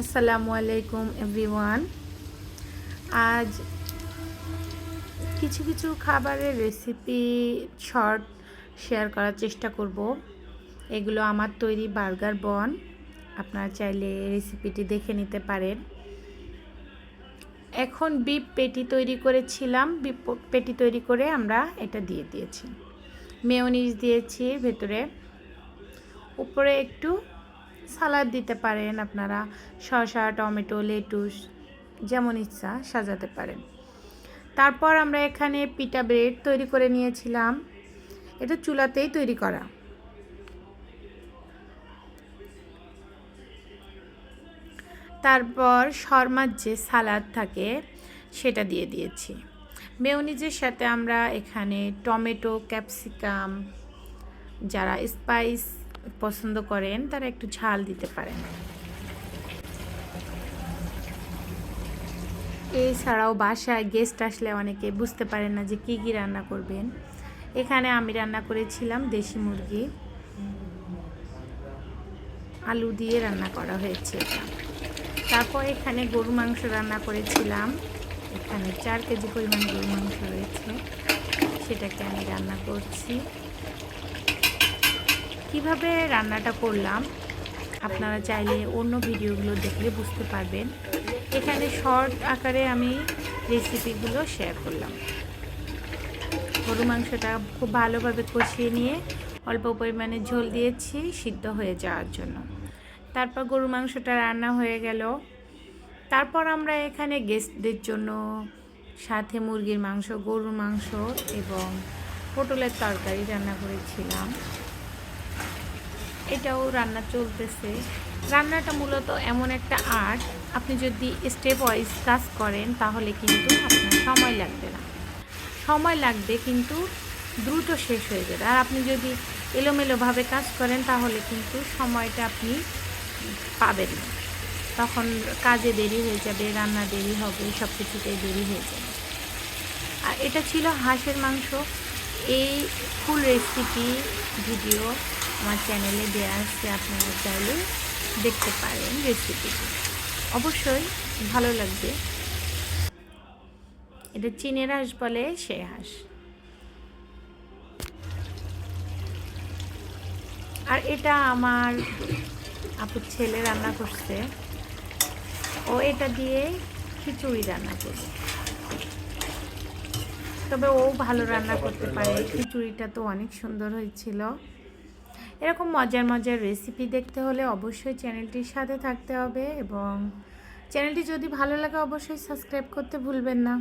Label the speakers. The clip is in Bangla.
Speaker 1: আসসালামু আলাইকুম, এভরিওয়ান। আজ কিছু কিছু খাবারের রেসিপি শর্ট শেয়ার করার চেষ্টা করব। এগুলো আমার তৈরি বার্গার বন। আপনারা চাইলে রেসিপিটি দেখে নিতে পারেন। এখন বিপ পেটি তৈরি করেছিলাম। বিপ পেটি তৈরি করে আমরা এটা দিয়ে দিয়েছি। মেয়নিজ দিয়েছি ভেতরে। উপরে একটু সালাদ দিতে পারেন আপনারা, শসা, টমেটো, লেটুস, যেমন ইচ্ছা সাজাতে পারেন। তারপর আমরা এখানে পিটা ব্রেড তৈরি করে নিয়েছিলাম। এটা চুলাতেই তৈরি করা। তারপর শর্মার যে সালাদ থাকে, সেটা দিয়ে দিয়েছি। মেয়নিজের সাথে আমরা এখানে টমেটো, ক্যাপসিকাম, যারা স্পাইস পছন্দ করেন, তারা একটু ঝাল দিতে পারেন। এছাড়াও বাসায় গেস্ট আসলে অনেকে বুঝতে পারেন না যে কী কী রান্না করবেন। এখানে আমি রান্না করেছিলাম দেশি মুরগি। আলু দিয়ে রান্না করা হয়েছে তারপর এখানে গরু মাংস রান্না করেছিলাম। এখানে চার কেজি পরিমাণ গরু মাংস রয়েছে। সেটাকে আমি রান্না করছি। কীভাবে রান্নাটা করলাম, আপনারা চাইলে অন্য ভিডিওগুলো দেখলে বুঝতে পারবেন। এখানে শর্ট আকারে আমি রেসিপিগুলো শেয়ার করলাম। গরু মাংসটা খুব ভালোভাবে কষিয়ে নিয়ে অল্প পরিমাণে ঝোল দিয়েছি সিদ্ধ হয়ে যাওয়ার জন্য। তারপর গরু মাংসটা রান্না হয়ে গেল। তারপর আমরা এখানে গেস্টদের জন্য সাথে মুরগির মাংস, গরুর মাংস এবং পটলের তরকারি রান্না করেছিলাম। এটাও রান্না চলতেছে। রান্নাটা মূলত এমন একটা আর্ট, আপনি যদি স্টেপ ওয়াইজ কাজ করেন তাহলে কিন্তু আপনার সময় লাগবে না। সময় লাগবে কিন্তু দ্রুত শেষ হয়ে যাবে। আর আপনি যদি এলোমেলোভাবে কাজ করেন তাহলে কিন্তু সময়টা আপনি পাবেন না। তখন কাজে দেরি হয়ে যাবে, রান্না দেরি হবে সব কিছুতেই দেরি হয়ে যাবে। আর এটা ছিল হাঁসের মাংস। এই ফুল রেসিপি ভিডিও আমার চ্যানেলে দেওয়া আছে, আপনারা চাইলে দেখতে পারেন রেসিপিটি অবশ্যই ভালো লাগবে। এটা চীনের হাঁস বলে, সে হাঁস। আর এটা আমার আপুর ছেলে রান্না করছে। ও এটা দিয়ে খিচুড়ি রান্না করবে তবে ও ভালো রান্না করতে পারে। খিচুড়িটা তো অনেক সুন্দর হয়েছিল। এরকম মজার মজার রেসিপি দেখতে হলে অবশ্যই চ্যানেলটির সাথে থাকতে হবে এবং চ্যানেলটি যদি ভালো লাগে অবশ্যই সাবস্ক্রাইব করতে ভুলবেন না।